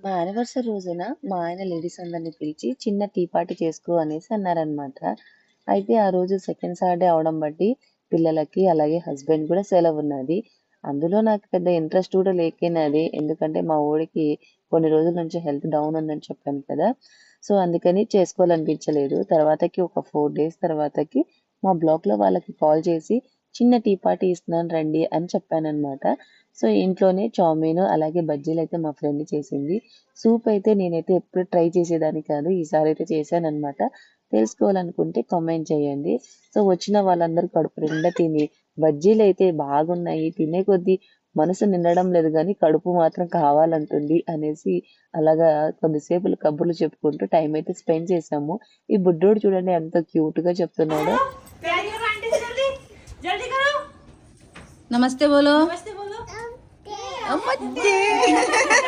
మా యానివర్సరీ రోజున మా ఆయన లేడీస్ అందరిని పిలిచి చిన్న టీ పార్టీ చేసుకో అనేసి అన్నారనమాట. అయితే ఆ రోజు సెకండ్ సాటర్‌డే అవడం బట్టి పిల్లలకి అలాగే హస్బెండ్ కూడా సెలవు ఉన్నది అందులో నాకు పెద్ద ఇంట్రెస్ట్ కూడా లేకనేది. ఎందుకంటే మా ఊడికి కొన్ని రోజుల నుంచి హెల్త్ డౌన్ ఉందని చెప్పాను కదా! సో, అందుకని చేసుకోవాలనిపించలేదు. తర్వాతకి ఒక ఫోర్ డేస్ తర్వాతకి మా బ్లాక్‌లో వాళ్ళకి కాల్ చేసి చిన్న టీ పార్టీ ఇస్తున్నాను రండి అని చెప్పానమాట సో, ఇంట్లోనే చౌమీను అలాగే బజ్జీలు అయితే మా ఫ్రెండ్ చేసింది. సూప్ అయితే నేనైతే ఎప్పుడు ట్రై చేసేదాన్ని కాదు. ఈసారి అయితే చేశానమాట తెలుసుకోవాలనుకుంటే కామెంట్ చేయండి. సో, వచ్చిన వాళ్ళందరూ కడుపు నిండా తిని బజ్జీలు అయితే బాగున్నాయి. తినే కొద్దీ మనసు నిండడం లేదు కానీ కడుపు మాత్రం కావాలంటుంది అనేసి అలాగా కొద్దిసేపులు కబుర్లు చెప్పుకుంటూ టైం అయితే స్పెండ్ చేసాము ఈ బుడ్డోడు చూడండి ఎంత క్యూట్‌గా చెప్తున్నాడో. जल्दी करो। नमस्ते बोलो। नमस्ते बोलो। बच्चे